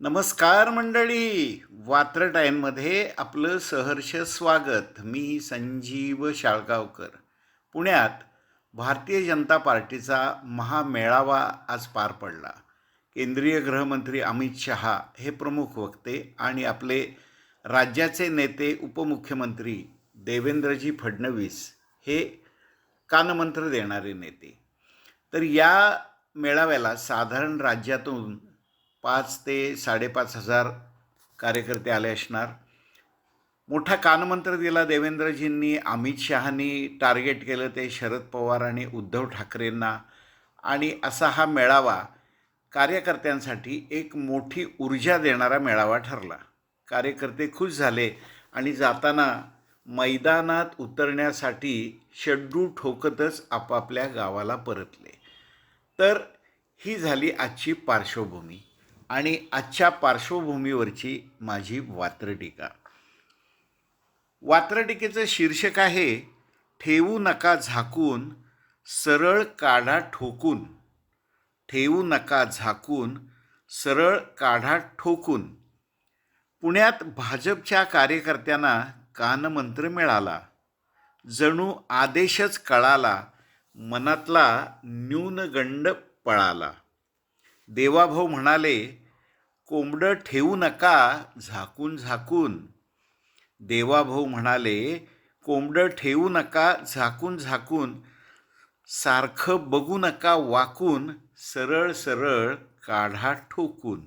नमस्कार मंडळी. वात्र टाईममध्ये आपलं सहर्ष स्वागत. मी संजीव शाळगावकर. पुण्यात भारतीय जनता पार्टीचा महामेळावा आज पार पडला. केंद्रीय गृहमंत्री अमित शहा हे प्रमुख वक्ते आणि आपले राज्याचे नेते उपमुख्यमंत्री देवेंद्रजी फडणवीस हे कानमंत्र देणारे नेते. तर या मेळाव्याला साधारण राज्यातून पाच ते साडेपाच हजार कार्यकर्ते आले असणार. मोठा कानमंत्र दिला देवेंद्रजींनी अमित शहानी टार्गेट केलं ते शरद पवार आणि उद्धव ठाकरेंना. आणि असा हा मेळावा कार्यकर्त्यांसाठी एक मोठी ऊर्जा देणारा मेळावा ठरला. कार्यकर्ते खुश झाले आणि जाताना मैदानात उतरण्यासाठी शड्डू ठोकतच आपापल्या गावाला परतले. तर ही झाली आजची पार्श्वभूमी. आणि आजच्या पार्श्वभूमीवरची माझी वात्रटीका. वात्रटीकेचं शीर्षक आहे ठेवू नका झाकून सरळ काढा ठोकून. ठेवू नका झाकून सरळ काढा ठोकून. पुण्यात भाजपच्या कार्यकर्त्यांना कानमंत्र मिळाला. जणू आदेशच कळाला मनातला न्यूनगंड पळाला. देवाभाऊ म्हणाले कोंबडं ठेवू नका झाकून झाकून. देवाभाऊ म्हणाले कोंबडं ठेवू नका झाकून झाकून. सारखं बघू नका वाकून सरळ सरळ काढा ठोकून.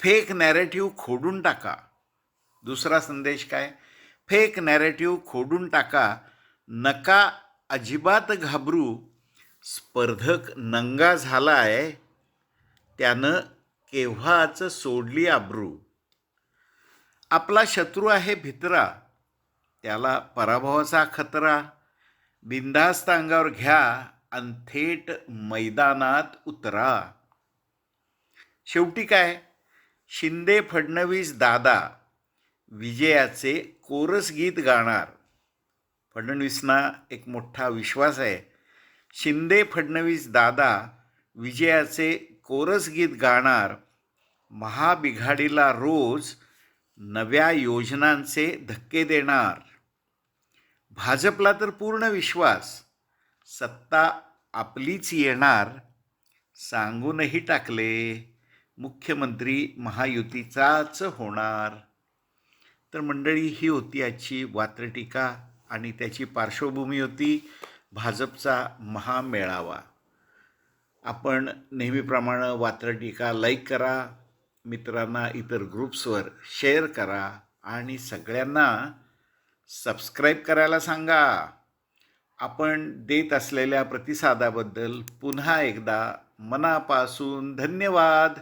फेक नॅरेटिव्ह खोडून टाका. दुसरा संदेश काय? फेक नॅरेटिव्ह खोडून टाका. नका अजिबात घाबरू. स्पर्धक नंगा झाला आहे त्यानं केव्हाच सोडली आब्रू आपला शत्रू आहे भित्रा त्याला पराभवाचा खतरा. बिंदास्त अंगावर घ्या आणि थेट मैदानात उतरा. शेवटी काय? शिंदे फडणवीस दादा विजयाचे कोरस गीत गाणार. फडणवीसना एक मोठा विश्वास आहे. शिंदे फडणवीस दादा विजयाचे कोरस गीत गाणार महाबिघाडीला रोज नव्या योजनांचे धक्के देणार. भाजपला तर पूर्ण विश्वास. सत्ता आपलीच येणार. सांगूनही टाकले. मुख्यमंत्री महायुतीचाच होणार. तर मंडळी ही होती आजची वात्रटीका आणि त्याची पार्श्वभूमी होती. भाजपचा महामेळावा. आपण नेहमीप्रमाणे वात्रटीका लाईक करा मित्रांना इतर ग्रुप्सवर शेअर करा आणि सगळ्यांना सबस्क्राईब करायला सांगा. आपण देत असलेल्या प्रतिसादाबद्दल पुन्हा एकदा मनापासून धन्यवाद.